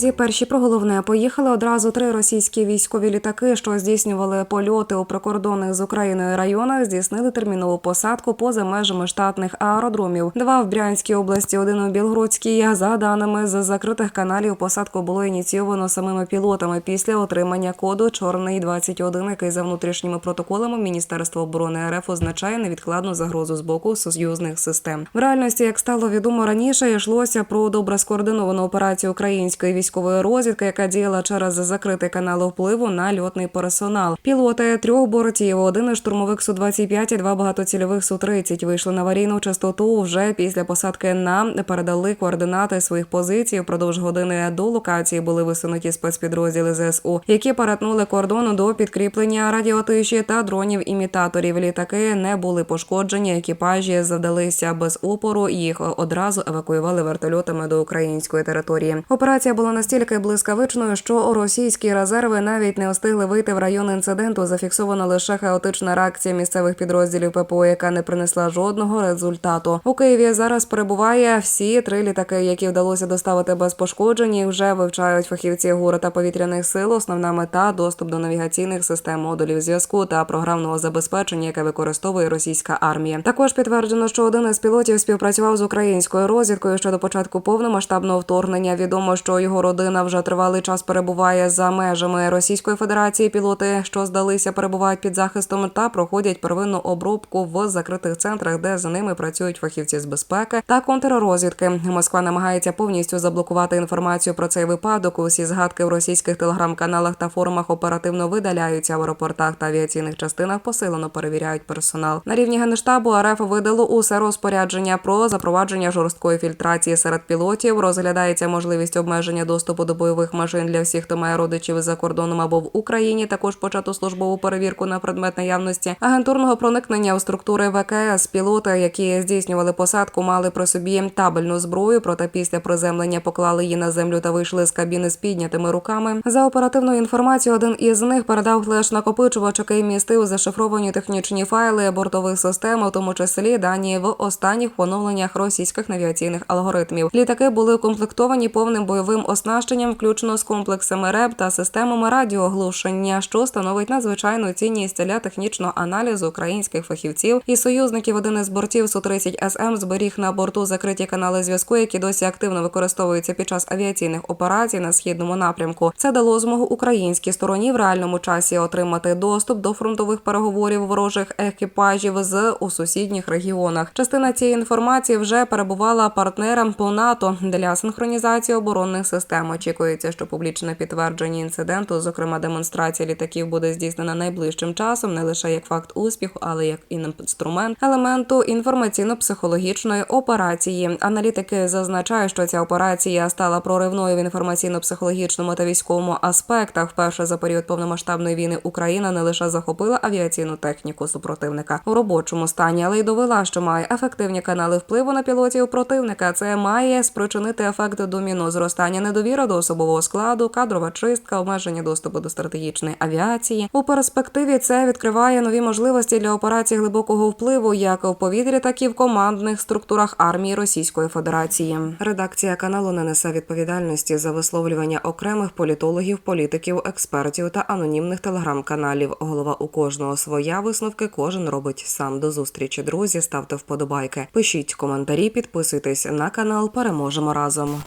Друзі, перші про головне поїхали одразу три російські військові літаки, що здійснювали польоти у прикордонних з Україною районах, здійснили термінову посадку поза межами штатних аеродромів. Два в Брянській області, один у Білгородській. За даними з закритих каналів, посадку було ініційовано самими пілотами після отримання коду Чорний 21 який за внутрішніми протоколами Міністерства оборони РФ означає невідкладну загрозу з боку союзних систем. В реальності, як стало відомо раніше, йшлося про добре скоординовану операцію української військової розвідки, яка діяла через закритий канал впливу на льотний персонал. Пілоти трьох бортів, один із штурмовик су 25 і два багатоцільових су 30 вийшли на аварійну частоту. Вже після посадки на передали координати своїх позицій. Впродовж години до локації були висунуті спецпідрозділи ЗСУ, які перетнули кордон до підкріплення радіотиші та дронів імітаторів. Літаки не були пошкоджені. Екіпажі завдалися без опору. Їх одразу евакуювали вертольотами до української території. Операція була настільки блискавичною, що російські резерви навіть не встигли вийти в район інциденту. Зафіксована лише хаотична реакція місцевих підрозділів ППО, яка не принесла жодного результату. У Києві зараз перебуває всі три літаки, які вдалося доставити без пошкоджень. Вже вивчають фахівці ГУР та повітряних сил. Основна мета доступ до навігаційних систем модулів зв'язку та програмного забезпечення, яке використовує російська армія. Також підтверджено, що один із пілотів співпрацював з українською розвідкою щодо початку повномасштабного вторгнення. Відомо, що його родина вже тривалий час перебуває за межами Російської Федерації. Пілоти, що здалися, перебувають під захистом та проходять первинну обробку в закритих центрах, де за ними працюють фахівці з безпеки та контррозвідки. Москва намагається повністю заблокувати інформацію про цей випадок. Усі згадки в російських телеграм-каналах та форумах оперативно видаляються в аеропортах та авіаційних частинах. Посилено перевіряють персонал. На рівні генштабу РФ видало усе розпорядження про запровадження жорсткої фільтрації серед пілотів. Розглядається можливість обмеження доступу до бойових машин для всіх, хто має родичів за кордоном або в Україні. Також почато службову перевірку на предмет наявності агентурного проникнення у структури ВКС. Пілоти, які здійснювали посадку, мали при собі табельну зброю. Проте після приземлення поклали її на землю та вийшли з кабіни з піднятими руками. За оперативною інформацією, один із них передав флеш-накопичувач, який містив зашифровані технічні файли бортових систем, у тому числі дані в останніх поновленнях російських навігаційних алгоритмів. Літаки були укомплектовані повним бойовим оснащенням, включно з комплексами РЕБ та системами радіоглушення, що становить надзвичайну цінність для технічного аналізу українських фахівців і союзників. Один із бортів су 30 СМ зберіг на борту закриті канали зв'язку, які досі активно використовуються під час авіаційних операцій на східному напрямку. Це дало змогу українській стороні в реальному часі отримати доступ до фронтових переговорів ворожих екіпажів з у сусідніх регіонах. Частина цієї інформації вже перебувала партнерам по НАТО для синхронізації оборонних систем. Очікується, що публічне підтвердження інциденту, зокрема демонстрація літаків, буде здійснена найближчим часом, не лише як факт успіху, але як інструмент елементу інформаційно-психологічної операції. Аналітики зазначають, що ця операція стала проривною в інформаційно-психологічному та військовому аспектах. Вперше за період повномасштабної війни Україна не лише захопила авіаційну техніку супротивника у робочому стані, але й довела, що має ефективні канали впливу на пілотів противника. Це має спричинити ефект доміно зростання недовіри до особового складу, кадрова чистка, обмеження доступу до стратегічної авіації. У перспективі це відкриває нові можливості для операцій глибокого впливу, як в повітрі, так і в командних структурах армії Російської Федерації. Редакція каналу не несе відповідальності за висловлювання окремих політологів, політиків, експертів та анонімних телеграм-каналів. Голова у кожного своя висновки кожен робить сам. До зустрічі, друзі. Ставте вподобайки, пишіть коментарі, підписуйтесь на канал. Переможемо разом.